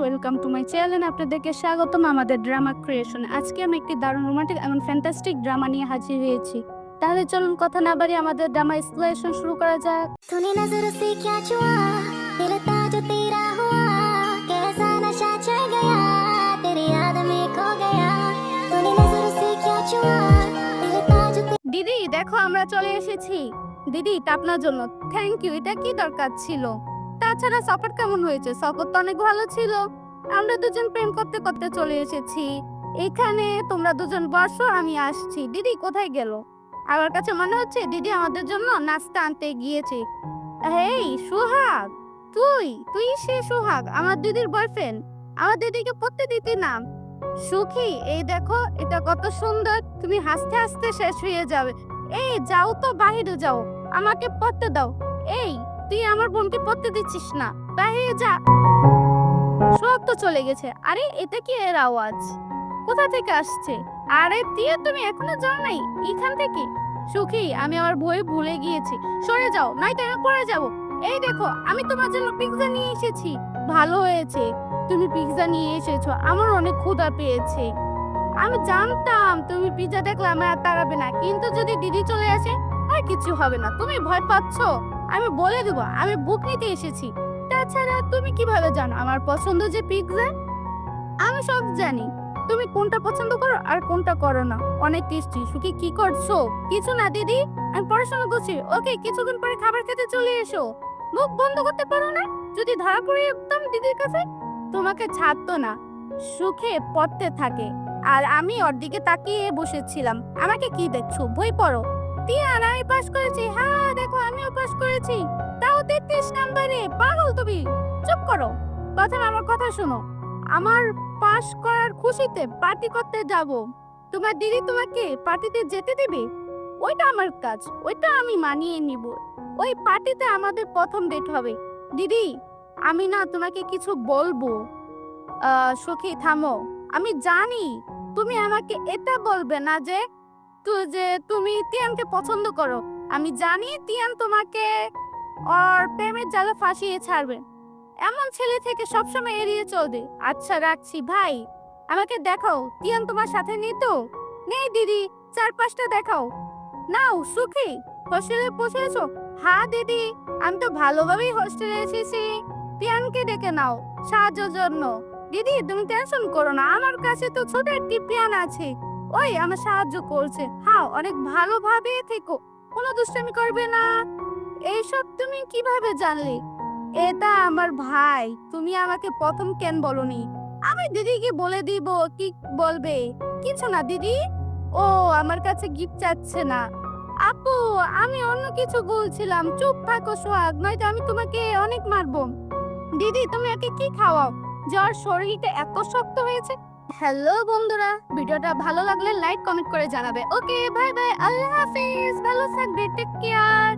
Welcome to my channel আপনাদেরকে স্বাগতম আমাদের ড্রামা ক্রিয়েশন আজকে আমি একটি দারুণ রোমান্টিক এবং ফ্যান্টাস্টিক ড্রামা নিয়ে হাজির হয়েছি। তাহলে চলুন কথা না বাড়ি আমাদের ড্রামা এক্সপ্লেনেশন শুরু করা যাক। দিদি দেখো আমরা চলে এসেছি। দিদি তা আপনার জন্য। থ্যাংক ইউ এটা কি দরকার ছিল? তাছাড়া সফর কেমন হয়েছে? সফর তো অনেক ভালো ছিল। আমরা দুজন প্রেম করতে করতে চলে এসেছি। এখানে তোমরা দুজন বসো, আমি আসছি। দিদি কোথায় গেল? আমার কাছে মনে হচ্ছে দিদি আমাদের জন্য নাস্তা আনতে গিয়েছে। এই সুহাগ! তুই তুই সে সুহাগ, আমার দিদির বয়ফ্রেন্ড আমার দিদিকে পড়তে দিতি না। সুখী, এই দেখো, এটা কত সুন্দর। তুমি হাসতে হাসতে শেষ হয়ে যাবে। এই, যাও তো বাইরে যাও। আমাকে পড়তে দাও। এই তুই আমার বোনকে পড়তে দিচ্ছিস না। বাইরে যা। সব তো চলে গেছে। আরে, এটা কি এর আওয়াজ? কোথা থেকে আসছে? আরে, দিয়ে তুমি এখনও যাও নাই? এখান থেকে? সুখী, আমি আমার বই ভুলে গিয়েছি। সরে যাও, নয়তো আমি পড়ে যাব। এই দেখো, আমি তোমার জন্য পিৎজা নিয়ে এসেছি। ভালো হয়েছে। তুমি পিৎজা নিয়ে এসেছ। আমার অনেক ক্ষুধা পেয়েছে। আমি জানতাম তুমি পিৎজা দেখলে আমার আর তাড়াবে না। কিন্তু যদি দিদি চলে আসে, আর কিছু হবে না। তুমি ভয় পাচ্ছ? আমি বলে দেবো, আমি বুক নিতে এসেছি। তাছাড়া তুমি কীভাবে জানো আমার পছন্দ যে পিৎজা আমি সব জানি। তুমি কোনটা পছন্দ করো আর কোনটা করো না। অনেক টেস্টি সুখী কি করছ? কিছু না, দিদি। আমি পড়াশোনা করছি। ওকে, কিছুক্ষণ পরে খাবার খেতে চলে এসো। মুখ বন্ধ করতে পারো না? যদি ধরা পড়ে যেতাম দিদির কাছে? তোমাকে ছাড়তো না। সুখে পড়তে থাকে। আর আমি ওর দিকে তাকিয়ে বসেছিলাম। আমাকে কি দেখছ? বই পড়ো। তিয়ান আমি পাস করেছি। হ্যাঁ দেখো, আমিও পাস করেছি। তাও তেত্রিশ নাম্বারে, পাগল তুমি। চুপ করো। প্রথমে আমার কথা শোনো। আমার পাস করার খুশিতে পার্টি করতে যাব। তোমার দিদি তোমাকে পার্টিতে যেতে দেবে? ওইটা আমার কাজ। ওইটা আমি মানিয়ে নিব। ওই পার্টিতে আমাদের প্রথম ডেট হবে। দিদি, আমি না তোমাকে কিছু বলব। সখী, থামো। আমি জানি তুমি আমাকে এটা বলবে না যে তুই যে তুমি তিয়ানকে পছন্দ করো। আমি জানি তিয়ান তোমাকে ওর প্রেমের জালে ফাঁসিয়ে ছাড়বে। এমন ছেলে থেকে সবসময় এড়িয়ে চলবে। আচ্ছা রাখছি, ভাই। আমাকে দেখাও, তিয়ান তোমার সাথে নেই তো? নেই, দিদি চার পাঁচটা দেখাও। নাও, সুখী, হোস্টেলে পৌঁছেছো হ্যাঁ দিদি, আমি তো ভালোভাবেই হোস্টেলে এসেছি। তিয়ানকে ডেকে নাও, সাহায্যের জন্য। দিদি, তুমি টেনশন করো না, আমার কাছে তো ছোট একটি পিয়ান আছে। ওই আমার সাহায্য করছে। হাও, অনেক ভালোভাবে থেকো। কোনো দুষ্টামি করবে না। এইসব তুমি কীভাবে জানলে? এটা আমার ভাই। তুমি আমাকে প্রথম কেন বলনি? আমি দিদিকে বলে দিব, কি বলবে? কিছু না, দিদি। ও আমার কাছে গিফট চাচ্ছে না। আপু, আমি অন্য কিছু বলছিলাম। চুপ থাকো, সোহাগ, নয়তো আমি তোমাকে অনেক মারবো। দিদি, তুমি একে কি খাওয়াও? যার শরীরটা এত শক্ত হয়েছে। হ্যালো বন্ধুরা, ভিডিওটা ভালো লাগলে লাইক, কমেন্ট করে জানাবে। ওকে, বাই বাই, আল্লাহ হাফিজ, ভালো থাকবে টেক কেয়ার